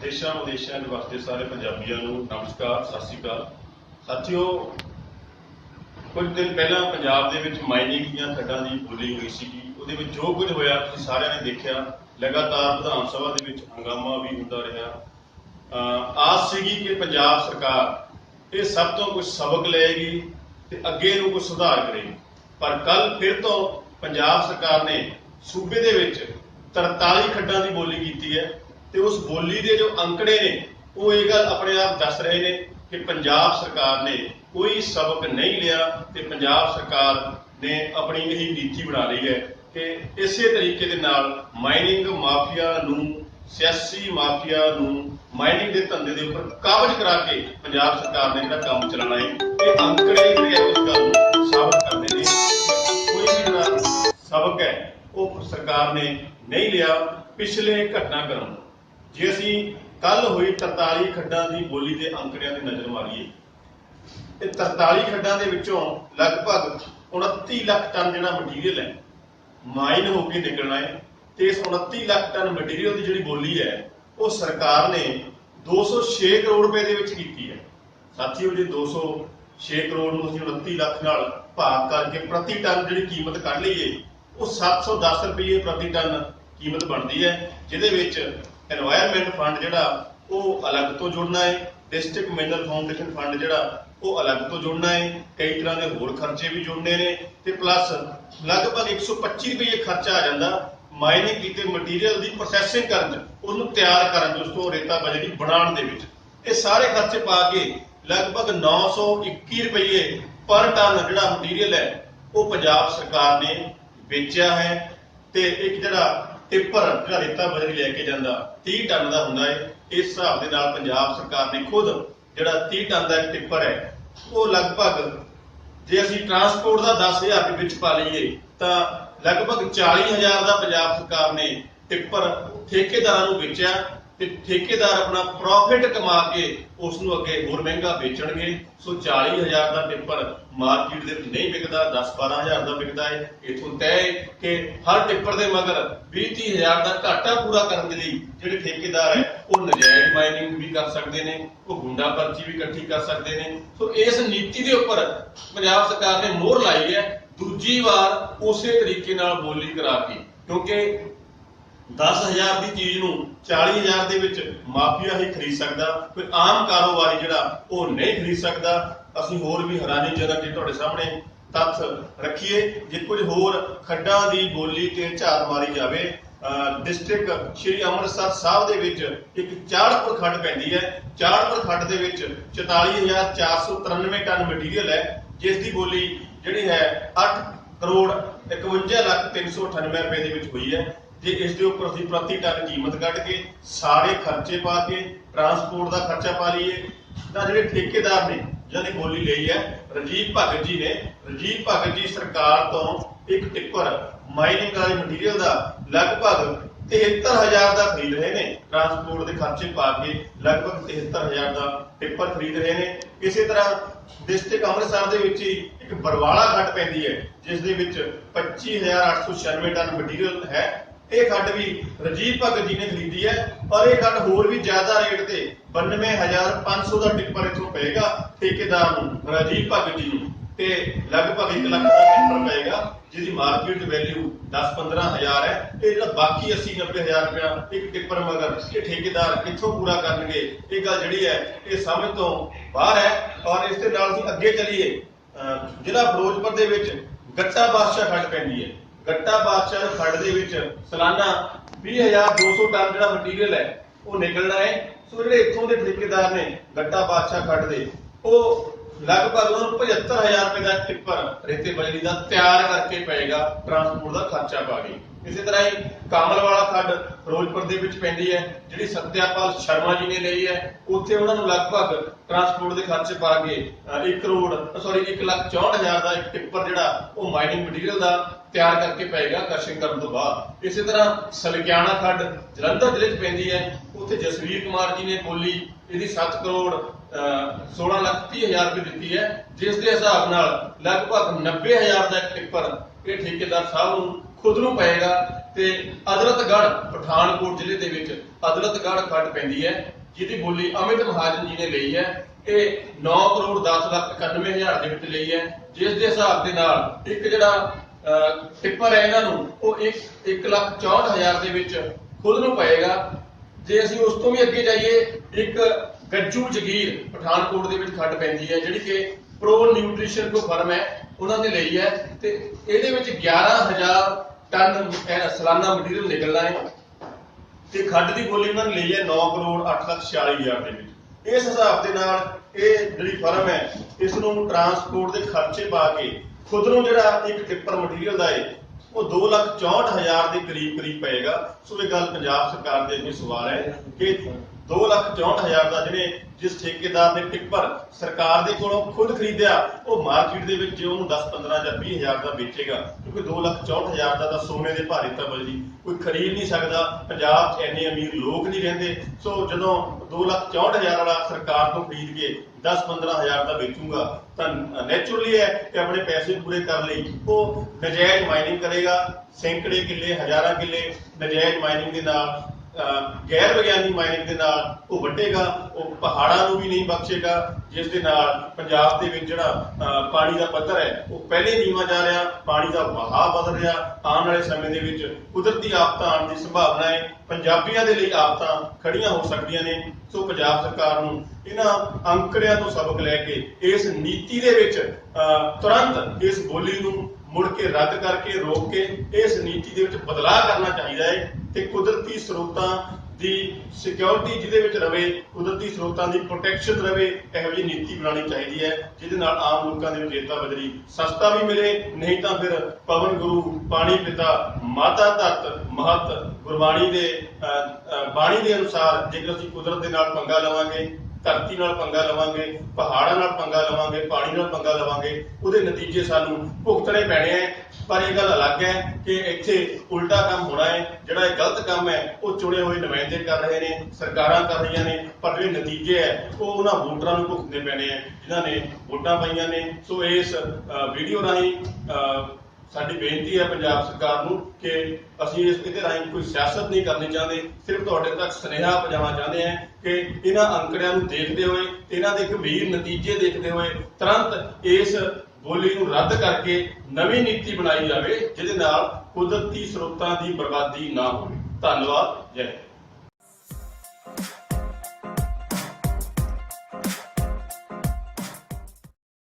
ਦੇਸ਼ਾਂ ਵਿਦੇਸ਼ਾਂ ਦੇ ਵਾਸਤੇ ਸਾਰੇ ਪੰਜਾਬੀਆਂ ਨੂੰ ਨਮਸਕਾਰ, ਸਤਿ ਸ਼੍ਰੀ ਅਕਾਲ। ਸਾਥੀਓ, ਕੁਝ ਦਿਨ ਪਹਿਲਾਂ ਪੰਜਾਬ ਦੇ ਵਿੱਚ ਮਾਈਨਿੰਗ ਦੀਆਂ ਖੱਡਾਂ ਦੀ ਬੋਲੀ ਹੋਈ ਸੀਗੀ। ਉਹਦੇ ਵਿੱਚ ਜੋ ਕੁਝ ਹੋਇਆ, ਤੁਸੀਂ ਸਾਰਿਆਂ ਨੇ ਦੇਖਿਆ। ਲਗਾਤਾਰ ਵਿਧਾਨ ਸਭਾ ਦੇ ਵਿੱਚ ਹੰਗਾਮਾ ਵੀ ਹੁੰਦਾ ਰਿਹਾ। ਅਹ ਆਸ ਸੀਗੀ ਕਿ ਪੰਜਾਬ ਸਰਕਾਰ ਇਹ ਸਭ ਤੋਂ ਕੁਝ ਸਬਕ ਲਏਗੀ ਤੇ ਅੱਗੇ ਨੂੰ ਕੁਝ ਸੁਧਾਰ ਕਰੇਗੀ। ਪਰ ਕੱਲ ਫਿਰ ਤੋਂ ਪੰਜਾਬ ਸਰਕਾਰ ਨੇ ਸੂਬੇ ਦੇ ਵਿੱਚ 43 ਖੱਡਾਂ ਦੀ ਬੋਲੀ ਕੀਤੀ ਹੈ ਤੇ ਉਸ ਬੋਲੀ ਦੇ ਜੋ ਅੰਕੜੇ ਨੇ, ਉਹ ਇਹ ਗੱਲ ਆਪਣੇ ਆਪ ਦੱਸ ਰਹੇ ਨੇ ਕਿ ਪੰਜਾਬ ਸਰਕਾਰ ਨੇ ਕੋਈ ਸਬਕ ਨਹੀਂ ਲਿਆ ਤੇ ਪੰਜਾਬ ਸਰਕਾਰ ਨੇ ਆਪਣੀ ਇਹ ਨੀਤੀ ਬਣਾ ਲਈ ਹੈ ਕਿ ਇਸੇ ਤਰੀਕੇ ਦੇ ਨਾਲ ਮਾਈਨਿੰਗ ਮਾਫੀਆ ਨੂੰ, ਸਿਆਸੀ ਮਾਫੀਆ ਨੂੰ ਮਾਈਨਿੰਗ ਦੇ ਧੰਦੇ ਦੇ ਉੱਪਰ ਕਾਬਜ਼ ਕਰਾ ਕੇ ਪੰਜਾਬ ਸਰਕਾਰ ਨੇ ਜਿਹੜਾ ਕੰਮ ਚਲਾਉਣਾ ਹੈ, ਇਹ ਅੰਕੜੇ ਜਿਹੜੇ ਉਸ ਗੱਲ ਨੂੰ ਸਾਬਤ ਕਰਦੇ ਉਹ ਸਰਕਾਰ ਨੇ ਨਹੀਂ ਲਿਆ ਪਿਛਲੇ ਘਟਨਾਕ੍ਰਮ ਜੇ ਅਸੀਂ ਕੱਲ ਹੋਈ 43 ਖੱਡਾਂ ਦੀ ਬੋਲੀ ਦੇ ਅੰਕੜਿਆਂ ਤੇ ਨਜ਼ਰ ਮਾਰੀਏ ਇਹ 43 ਖੱਡਾਂ ਦੇ ਵਿੱਚੋਂ ਲਗਭਗ 29 ਲੱਖ ਟਨ ਜਿਹੜਾ ਮਟੀਰੀਅਲ ਹੈ ਮਾਈਨ ਹੋ ਕੇ ਨਿਕਲਣਾ ਹੈ, ਤੇ ਇਸ 29 ਲੱਖ ਟਨ ਮਟੀਰੀਅਲ ਦੀ ਜਿਹੜੀ ਬੋਲੀ ਹੈ, ਉਹ ਸਰਕਾਰ ਨੇ 206 ਕਰੋੜ ਰੁਪਏ ਦੇ ਵਿੱਚ ਕੀਤੀ ਹੈ। ਸਾਥੀਓ ਜੇ 206 ਕਰੋੜ ਨੂੰ ਅਸੀਂ 29 ਲੱਖ ਨਾਲ ਭਾਗ ਕਰਕੇ ਪ੍ਰਤੀ ਟਨ ਜਿਹੜੀ ਕੀਮਤ ਕੱਢ ਲਈਏ ਉਹ 710 ਰੁਪਏ ਪ੍ਰਤੀ ਟਨ ਕੀਮਤ ਬਣਦੀ ਹੈ, ਜਿਹਦੇ ਵਿੱਚ এনवायरमेंट ਫੰਡ ਜਿਹੜਾ, ਉਹ ਅਲੱਗ ਤੋਂ ਜੁੜਨਾ ਹੈ ਡਿਸਟ੍ਰਿਕਟ ਮਿਨਰਲ ਫਾਊਂਡੇਸ਼ਨ ਫੰਡ ਜਿਹੜਾ, ਉਹ ਅਲੱਗ ਤੋਂ ਜੁੜਨਾ ਹੈ, ਕਈ ਤਰ੍ਹਾਂ ਦੇ ਹੋਰ ਖਰਚੇ ਵੀ ਜੁੜਨੇ ਨੇ ਤੇ ਪਲੱਸ ਲਗਭਗ 125 ਰੁਪਏ ਖਰਚਾ ਆ ਜਾਂਦਾ ਮਾਈਨਿੰਗ ਕੀਤੇ ਮਟੀਰੀਅਲ ਦੀ ਪ੍ਰੋਸੈਸਿੰਗ ਕਰਨ ਉਹਨੂੰ ਤਿਆਰ ਕਰਨ ਉਸ ਤੋਂ ਰੇਤਾ ਬਜਰੀ ਬਣਾਉਣ ਦੇ ਵਿੱਚ। ਇਹ ਸਾਰੇ ਖਰਚੇ ਪਾ ਕੇ ਲਗਭਗ 921 ਰੁਪਏ ਪਰ ਟਨ ਜਿਹੜਾ ਮਟੀਰੀਅਲ ਹੈ, ਉਹ ਪੰਜਾਬ ਸਰਕਾਰ ਨੇ ਵੇਚਿਆ ਹੈ ਤੇ ਇੱਕ ਜਿਹੜਾ ਟਿੱਪਰ ਜਿਹੜਾ ਰੇਤਾ ਬਜਰੀ ਲੈ ਕੇ ਜਾਂਦਾ 30 ਟਨ ਦਾ ਹੁੰਦਾ ਹੈ ਇਸ ਹਿਸਾਬ ਦੇ ਨਾਲ ਪੰਜਾਬ ਸਰਕਾਰ ਨੇ ਖੁਦ ਜਿਹੜਾ 30 ਟਨ ਦਾ ਟਿੱਪਰ ਹੈ, ਉਹ ਲਗਭਗ ਜੇ ਅਸੀਂ ਟਰਾਂਸਪੋਰਟ ਦਾ 10000 ਦੇ ਵਿੱਚ ਪਾ ਲਈਏ, ਤਾਂ ਲਗਭਗ 40000 ਦਾ ਪੰਜਾਬ ਸਰਕਾਰ ਨੇ ਟਿੱਪਰ ਠੇਕੇਦਾਰਾਂ ਨੂੰ ਵੇਚਿਆ ਤੇ ਠੇਕੇਦਾਰ ਆਪਣਾ ਪ੍ਰੋਫਿਟ ਕਮਾ ਕੇ ਉਸ ਨੂੰ ਅੱਗੇ ਹੋਰ ਮਹਿੰਗਾ ਵੇਚਣਗੇ। ਸੋ 40000 ਦਾ ਟਿੱਪਰ ਮਾਰਕੀਟ ਦੇ ਵਿੱਚ ਨਹੀਂ ਵਿਕਦਾ 10-12000 ਦਾ ਵਿਕਦਾ ਹੈ। ਇਥੋਂ ਤੈਅ ਕਿ ਹਰ ਟਿੱਪਰ ਦੇ ਮਗਰ 20-30000 ਦਾ ਘਾਟਾ ਪੂਰਾ ਕਰਨ ਦੇ ਲਈ ਜਿਹੜੇ ਠੇਕੇਦਾਰ ਹੈ, ਉਹ ਨਜਾਇਜ਼ ਮਾਈਨਿੰਗ ਵੀ ਕਰ ਸਕਦੇ ਨੇ, ਉਹ ਗੁੰਡਾ ਪਰਚੀ ਵੀ ਇਕੱਠੀ ਕਰ ਸਕਦੇ ਨੇ। ਸੋ ਇਸ ਨੀਤੀ ਦੇ ਉੱਪਰ ਪੰਜਾਬ ਸਰਕਾਰ ਨੇ ਮੋਹਰ ਲਾਈ ਹੈ। ਦੂਜੀ ਵਾਰ ਉਸੇ ਤਰੀਕੇ ਨਾਲ ਬੋਲੀ ਕਰਾ ਕੇ, ਕਿਉਂਕਿ 10000 ਦੀ ਚੀਜ਼ ਨੂੰ 40000 ਦੇ ਵਿੱਚ ਮਾਫੀਆ ਹੀ ਖਰੀਦ ਸਕਦਾ, ਕੋਈ ਆਮ ਕਾਰੋਬਾਰੀ ਜਿਹੜਾ ਉਹ ਨਹੀਂ ਖਰੀਦ ਸਕਦਾ। ਅਸੀਂ ਹੋਰ ਵੀ ਹੈਰਾਨੀਜਨਕ ਜੇ ਤੁਹਾਡੇ ਸਾਹਮਣੇ ਤੱਥ ਰੱਖੀਏ। ਜੇ ਕੁਝ ਹੋਰ ਖੱਡਾਂ ਦੀ ਬੋਲੀ ਤੇ ਝਾਤ ਮਾਰੀ ਜਾਵੇ ਡਿਸਟ੍ਰਿਕਟ ਸ਼੍ਰੀ ਅੰਮ੍ਰਿਤਸਰ ਸਾਹਿਬ ਦੇ ਵਿੱਚ ਇੱਕ ਚਾੜਪੁਰ ਖੱਡ ਪੈਂਦੀ ਹੈ। ਚਾੜਪੁਰ ਖੱਡ ਦੇ ਵਿੱਚ 44493 ਟਨ ਮਟੀਰੀਅਲ ਹੈ, ਜਿਸ ਦੀ ਬੋਲੀ ਜਿਹੜੀ ਹੈ 8 ਕਰੋੜ 51 ਲੱਖ 398 ਰੁਪਏ ਦੇ ਵਿੱਚ ਹੋਈ ਹੈ। ਜੇ ਇਸ ਦੇ ਉੱਪਰ ਅਸੀਂ ਪ੍ਰਤੀ ਟਨ ਕੀਮਤ ਕੱਢ ਕੇ ਸਾਰੇ ਖਰਚੇ ਪਾ ਕੇ ਟਰਾਂਸਪੋਰਟ ਦਾ ਖਰਚਾ ਪਾ ਲਈਏ, ਤਾਂ ਜਿਹੜੇ ਠੇਕੇਦਾਰ ਨੇ ਜਿਹਨੇ ਬੋਲੀ ਲਈ ਹੈ ਰਜੀਵ ਭਗਤ ਜੀ ਨੇ ਰਜੀਵ ਭਗਤ ਜੀ ਸਰਕਾਰ ਤੋਂ ਇੱਕ ਟਿੱਪਰ ਮਾਈਨਿੰਗ ਵਾਲੇ ਮਟੀਰੀਅਲ ਦਾ ਲਗਭਗ 73000 ਦਾ ਖਰੀਦ ਰਹੇ ਨੇ ਟਰਾਂਸਪੋਰਟ ਦੇ ਖਰਚੇ ਪਾ ਕੇ ਲਗਭਗ 73000 ਦਾ ਟਿੱਪਰ ਖਰੀਦ ਰਹੇ ਨੇ। ਇਸੇ ਤਰ੍ਹਾਂ ਡਿਸਟ੍ਰਿਕਟ ਅੰਮ੍ਰਿਤਸਰ ਦੇ ਵਿੱਚ ਹੀ ਇੱਕ ਬਰਵਾਲਾ ਖੱਡ ਪੈਂਦੀ ਹੈ, ਜਿਸ ਦੇ ਵਿੱਚ 25896 ਟਨ ਮਟੀਰੀਅਲ ਹੈ। ਇਹ ਖੱਡ ਵੀ ਰਜੀਵ ਭਗਤ ਜੀ ਨੇ ਖਰੀਦੀ ਹੈ ਔਰ ਇਹ ਖੱਡ ਹੋਰ ਵੀ ਜ਼ਿਆਦਾ ਰੇਟ ਤੇ 92500 ਦਾ ਟਿੱਪਰ ਇਥੋਂ ਪਏਗਾ, ਠੇਕੇਦਾਰ ਨੂੰ ਰਜੀਵ ਭਗਤ ਜੀ ਨੂੰ। ਤੇ ਲਗਭਗ 1 ਲੱਖ ਦਾ ਟਿੱਪਰ ਪਏਗਾ, ਜਿਹਦੀ ਮਾਰਕੀਟ ਵੈਲਿਊ 10-15000 ਹੈ। ਇਹ ਜਿਹੜਾ ਬਾਕੀ 80-90000 ਰੁਪਇਆ ਇੱਕ ਟਿੱਪਰ ਮਗਰ ਇਹ ਠੇਕੇਦਾਰ ਕਿੱਥੋਂ ਪੂਰਾ ਕਰਨਗੇ, ਇਹ ਗੱਲ ਜਿਹੜੀ ਹੈ, ਇਹ ਸਮਝ ਤੋਂ ਬਾਹਰ ਹੈ। ਔਰ ਇਸ ਦੇ ਨਾਲ ਅਸੀਂ ਅੱਗੇ ਚੱਲੀਏ। ਜ਼ਿਲ੍ਹਾ ਫਿਰੋਜ਼ਪੁਰ ਦੇ ਵਿੱਚ ਗੱਟਾ ਬਾਦਸ਼ਾਹ ਖੱਡ ਪੈਂਦੀ ਹੈ। ਗੱਟਾ ਬਾਦਸ਼ਾਹ ਖੱਡ ਦੇ ਵਿੱਚ ਸਾਲਾਨਾ 20200 ਟਨ ਜਿਹੜਾ ਮਟੀਰੀਅਲ ਹੈ, ਉਹ ਨਿਕਲਣਾ ਹੈ। ਸੋ ਜਿਹੜੇ ਇੱਥੋਂ ਦੇ ਠੇਕੇਦਾਰ ਨੇ ਗੱਟਾ ਬਾਦਸ਼ਾਹ ਖੱਡ ਦੇ, ਉਹ ਲਗਭਗ ਉਹਨਾਂ ਨੂੰ 75000 ਰੁਪਏ ਦਾ ਟਿੱਪਰ ਰੇਤੇ ਬਜਰੀ ਦਾ ਤਿਆਰ ਕਰਕੇ ਪਏਗਾ, ਟਰਾਂਸਪੋਰਟ ਦਾ ਖਰਚਾ ਪਾ ਕੇ। ਇਸੇ ਤਰ੍ਹਾਂ ਹੀ ਕਾਮਲਵਾਲਾ ਖੱਡ ਫਿਰੋਜ਼ਪੁਰ ਦੇ ਵਿੱਚ ਪੈਂਦੀ ਹੈ, ਜਿਹੜੀ ਸਤਿਆਪਾਲ ਸ਼ਰਮਾ ਜੀ ਨੇ ਲਈ ਹੈ, ਉੱਥੇ ਉਹਨਾਂ ਨੂੰ ਲਗਭਗ ਟਰਾਂਸਪੋਰਟ ਦੇ ਖਰਚੇ ਪਾ ਕੇ 1 ਕਰੋੜ ਸੌਰੀ 1 ਲੱਖ 64000 ਦਾ ਇੱਕ ਟਿੱਪਰ ਜਿਹੜਾ ਉਹ ਮਾਈਨਿੰਗ ਮਟੀਰੀਅਲ ਦਾ ਤਿਆਰ ਕਰਕੇ ਪਏਗਾ ਕ੍ਰਸ਼ਿੰਗ ਕਰਨ ਤੋਂ ਬਾਅਦ। ਇਸੇ ਤਰ੍ਹਾਂ ਸਲਕਿਆਣਾ ਖੱਡ ਜਲੰਧਰ ਜ਼ਿਲ੍ਹੇ 'ਚ ਪੈਂਦੀ ਹੈ, ਉੱਥੇ ਜਸਵੀਰ ਕੁਮਾਰ ਜੀ ਨੇ ਬੋਲੀ, ਇਹਦੀ 7 ਕਰੋੜ, ਅਹ 16 ਲੱਖ 30 ਹਜ਼ਾਰ ਰੁਪਏ ਦਿੱਤੀ ਹੈ, ਜਿਸ ਦੇ ਹਿਸਾਬ ਨਾਲ ਲਗਭਗ 90000 ਦਾ ਟਿੱਪਰ ਇਹ ਠੇਕੇਦਾਰ ਸਾਹਿਬ ਨੂੰ ਖੁਦ ਨੂੰ ਪਏਗਾ ਤੇ ਅਦਲਤਗੜ੍ਹ ਪਠਾਨਕੋਟ ਜ਼ਿਲ੍ਹੇ ਦੇ ਵਿੱਚ ਅਦਲਤਗੜ੍ਹ ਖੱਡ ਪੈਂਦੀ ਹੈ, ਜਿਹਦੀ ਬੋਲੀ ਅਮਿਤ ਮਹਾਜਨ ਜੀ ਨੇ ਲਈ ਹੈ ਇਹ 9 ਕਰੋੜ 10 ਲੱਖ 91 ਹਜ਼ਾਰ ਦੇ ਵਿੱਚ ਲਈ ਹੈ, ਜਿਸ ਦੇ ਹਿਸਾਬ ਦੇ ਨਾਲ ਇੱਕ ਜਿਹੜਾ ਟਿੱਪਰ ਹੈ ਇਹਨਾਂ ਨੂੰ, ਉਹ 1 1 ਲੱਖ 64 ਹਜ਼ਾਰ ਦੇ ਵਿੱਚ ਖੁਦ ਨੂੰ ਪਏਗਾ। ਜੇ ਅਸੀਂ ਉਸ ਤੋਂ ਵੀ ਅੱਗੇ ਜਾਈਏ, ਇੱਕ ਗੱਜੂ ਜਗੀਰ ਪਠਾਨਕੋਟ ਦੇ ਵਿੱਚ ਖੱਟ ਪੈਂਦੀ ਹੈ, ਜਿਹੜੀ ਕਿ ਪ੍ਰੋ ਨਿਊਟ੍ਰੀਸ਼ਨ ਕੋ ਫਰਮ ਹੈ। ਉਹਨਾਂ ਨੇ ਲਈ ਹੈ ਤੇ ਇਹਦੇ ਵਿੱਚ 11000 ਟਨ ਇਹ ਸਾਲਾਨਾ ਮਟੀਰੀਅਲ ਨਿਕਲਣਾ ਹੈ ਤੇ ਖੱਡ ਦੀ ਬੋਲੀ ਉਹਨਾਂ ਨੇ ਲਈ ਹੈ 9 ਕਰੋੜ 8 ਲੱਖ 46 ਹਜ਼ਾਰ ਦੇ ਵਿੱਚ। ਇਸ ਹਿਸਾਬ ਦੇ ਨਾਲ ਇਹ ਜਿਹੜੀ ਫਰਮ ਹੈ, ਇਸ ਨੂੰ ਟਰਾਂਸਪੋਰਟ ਦੇ ਖਰਚੇ ਪਾ ਕੇ ਖੁਦ ਨੂੰ ਜਿਹੜਾ ਇੱਕ ਟਿੱਪਰ ਮਟੀਰੀਅਲ ਦਾ ਹੈ, ਉਹ 2 ਲੱਖ 64 ਹਜ਼ਾਰ ਦੇ ਕਰੀਬ ਕਰੀਬ ਪਏਗਾ। ਸੋ ਇਹ ਗੱਲ ਪੰਜਾਬ ਸਰਕਾਰ ਦੇ ਅੱਗੇ ਸਵਾਲ ਹੈ ਕਿ 2 ਲੱਖ 64 ਹਜ਼ਾਰ ਦਾ ਜਿਹੜੇ ਜਿਸ ਠੇਕੇਦਾਰ ਨੇ ਟਿੱਪਰ ਸਰਕਾਰ ਦੇ ਕੋਲੋਂ ਖੁਦ ਖਰੀਦਿਆ, ਉਹ ਮਾਰਕੀਟ ਦੇ ਵਿੱਚ ਜੇ ਉਹਨੂੰ 10 15 ਜਾਂ 20 ਦਾ ਵੇਚੇਗਾ, ਕਿਉਂਕਿ 2 ਲੱਖ 64 ਹਜ਼ਾਰ ਦਾ ਤਾਂ ਸੋਨੇ ਦੇ ਭਾਰੀ ਤਬਲ ਜੀ। ਕੋਈ ਖਰੀਦ ਨਹੀਂ ਸਕਦਾ, ਪੰਜਾਬ 'ਚ ਇੰਨੇ ਅਮੀਰ ਲੋਕ ਨਹੀਂ ਰਹਿੰਦੇ। ਸੋ ਜਦੋਂ 2 ਲੱਖ 64 ਹਜ਼ਾਰ ਵਾਲਾ ਸਰਕਾਰ ਤੋਂ ਖਰੀਦ ਕੇ 10 15 ਹਜ਼ਾਰ ਦਾ ਵੇਚੂਗਾ, ਤਾਂ ਨੇਚਰਲੀ ਹੈ ਕਿ ਆਪਣੇ ਪੈਸੇ ਪੂਰੇ ਕਰਨ ਲਈ ਉਹ ਨਜਾਇਜ਼ ਮਾਈਨਿੰਗ ਕਰੇਗਾ। ਸੈਂਕੜੇ ਕਿੱਲੇ, ਹਜ਼ਾਰਾਂ ਕਿੱਲੇ ਨਜਾਇਜ਼ ਮਾਈਨਿੰਗ ਦੇ ਨਾਲ ਗੈਰ ਵਿਗਿਆਨੀ ਮਾਈਨਿੰਗ ਦੇ ਨਾਲ ਉਹ ਵੱਢੇਗਾ ਉਹ ਪਹਾੜਾਂ ਨੂੰ ਵੀ ਨਹੀਂ ਬਖਸ਼ੇਗਾ ਜਿਸ ਦੇ ਨਾਲ ਪੰਜਾਬ ਦੇ ਵਿੱਚ ਜਿਹੜਾ ਪਾਣੀ ਦਾ ਪੱਧਰ ਹੈ, ਉਹ ਪਹਿਲੇ ਨੀਵਾਂ ਜਾ ਰਿਹਾ, ਪਾਣੀ ਦਾ ਵਹਾਅ ਬਦਲ ਰਿਹਾ। ਆਉਣ ਵਾਲੇ ਸਮੇਂ ਦੇ ਵਿੱਚ ਕੁਦਰਤੀ ਆਫਤਾਂ ਆਉਣ ਦੀ ਸੰਭਾਵਨਾ ਹੈ। ਪੰਜਾਬੀਆਂ ਦੇ ਲਈ ਆਫਤਾਂ ਖੜੀਆਂ ਹੋ ਸਕਦੀਆਂ ਨੇ। ਸੋ ਪੰਜਾਬ ਸਰਕਾਰ ਨੂੰ ਇਹਨਾਂ ਅੰਕੜਿਆਂ ਤੋਂ ਸਬਕ ਲੈ ਕੇ ਇਸ ਨੀਤੀ ਦੇ ਵਿੱਚ, ਅਹ, ਤੁਰੰਤ ਇਸ ਬੋਲੀ ਨੂੰ ਮੁੜ ਕੇ ਰੱਦ ਕਰਕੇ ਰੋਕ ਕੇ ਇਸ ਨੀਤੀ ਦੇ ਵਿੱਚ ਬਦਲਾਅ ਕਰਨਾ ਚਾਹੀਦਾ ਹੈ ਤੇ ਕੁਦਰਤੀ ਸਰੋਤਾਂ ਦੀ ਸਿਕਿਉਰਿਟੀ ਜਿਹਦੇ ਵਿੱਚ ਰਵੇ ਕੁਦਰਤੀ ਸਰੋਤਾਂ ਦੀ ਪ੍ਰੋਟੈਕਸ਼ਨ ਰਵੇ ਇਹੋ ਜਿਹੀ ਨੀਤੀ ਬਣਾਉਣੀ ਚਾਹੀਦੀ ਹੈ ਜਿਹਦੇ ਨਾਲ ਆਮ ਲੋਕਾਂ ਦੇ ਵਿੱਚ ਰੇਤਾ ਬਜਰੀ ਸਸਤਾ ਵੀ ਮਿਲੇ ਨਹੀਂ ਤਾਂ ਫਿਰ ਪਵਨ ਗੁਰੂ ਪਾਣੀ ਪਿਤਾ ਮਾਤਾ ਧਰਤ ਮਹਤ ਗੁਰਬਾਣੀ ਦੇ ਅਹ, ਬਾਣੀ ਦੇ ਅਨੁਸਾਰ ਜੇਕਰ ਅਸੀਂ ਕੁਦਰਤ ਦੇ ਨਾਲ ਪੰਗਾ ਲਵਾਂਗੇ ਧਰਤੀ ਨਾਲ ਪੰਗਾ ਲਵਾਂਗੇ ਪਹਾੜਾਂ ਨਾਲ ਪੰਗਾ ਲਵਾਂਗੇ ਪਾਣੀ ਨਾਲ ਪੰਗਾ ਲਵਾਂਗੇ ਉਹਦੇ ਨਤੀਜੇ ਸਾਨੂੰ ਭੁਗਤਣੇ ਪੈਣੇ ਆ ਪਰ ਇਹ ਗੱਲ ਅਲੱਗ ਹੈ ਕਿ ਇੱਥੇ ਉਲਟਾ ਕੰਮ ਹੋਣਾ ਹੈ ਜਿਹੜਾ ਇਹ ਗਲਤ ਕੰਮ ਹੈ ਉਹ ਚੁਣੇ ਹੋਏ ਨੁਮਾਇੰਦੇ ਕਰ ਰਹੇ ਨੇ ਸਰਕਾਰਾਂ ਕਰ ਰਹੀਆਂ ਨੇ ਪਰ ਜਿਹੜੇ ਨਤੀਜੇ ਹੈ ਉਹ ਉਹਨਾਂ ਵੋਟਰਾਂ ਨੂੰ ਭੁਗਤਣੇ ਪੈਣੇ ਆ ਜਿਨ੍ਹਾਂ ਨੇ ਵੋਟਾਂ ਪਾਈਆਂ ਨੇ। ਸੋ ਇਸ ਵੀਡੀਓ ਰਾਹੀਂ ਅ, ਸਾਡੀ ਬੇਨਤੀ ਹੈ ਪੰਜਾਬ ਸਰਕਾਰ ਨੂੰ ਕਿ ਅਸੀਂ ਇਸ ਇਹਦੇ ਰਾਹੀਂ ਕੋਈ ਸਿਆਸਤ ਨਹੀਂ ਕਰਨੀ ਚਾਹੁੰਦੇ। ਸਿਰਫ ਤੁਹਾਡੇ ਤੱਕ ਸੁਨੇਹਾ ਪਹੁੰਚਾਉਣਾ ਚਾਹੁੰਦੇ ਹਾਂ ਕਿ ਇਹਨਾਂ ਅੰਕੜਿਆਂ ਨੂੰ ਦੇਖਦੇ ਹੋਏ, ਇਹਨਾਂ ਦੇ ਗੰਭੀਰ ਨਤੀਜੇ ਦੇਖਦੇ ਹੋਏ ਤੁਰੰਤ ਇਸ ਬੋਲੀ ਨੂੰ ਰੱਦ ਕਰਕੇ ਨਵੀਂ ਨੀਤੀ ਬਣਾਈ ਜਾਵੇ, ਜਿਹਦੇ ਨਾਲ ਕੁਦਰਤੀ ਸਰੋਤਾਂ ਦੀ ਬਰਬਾਦੀ ਨਾ ਹੋਵੇ। ਧੰਨਵਾਦ, ਜੈ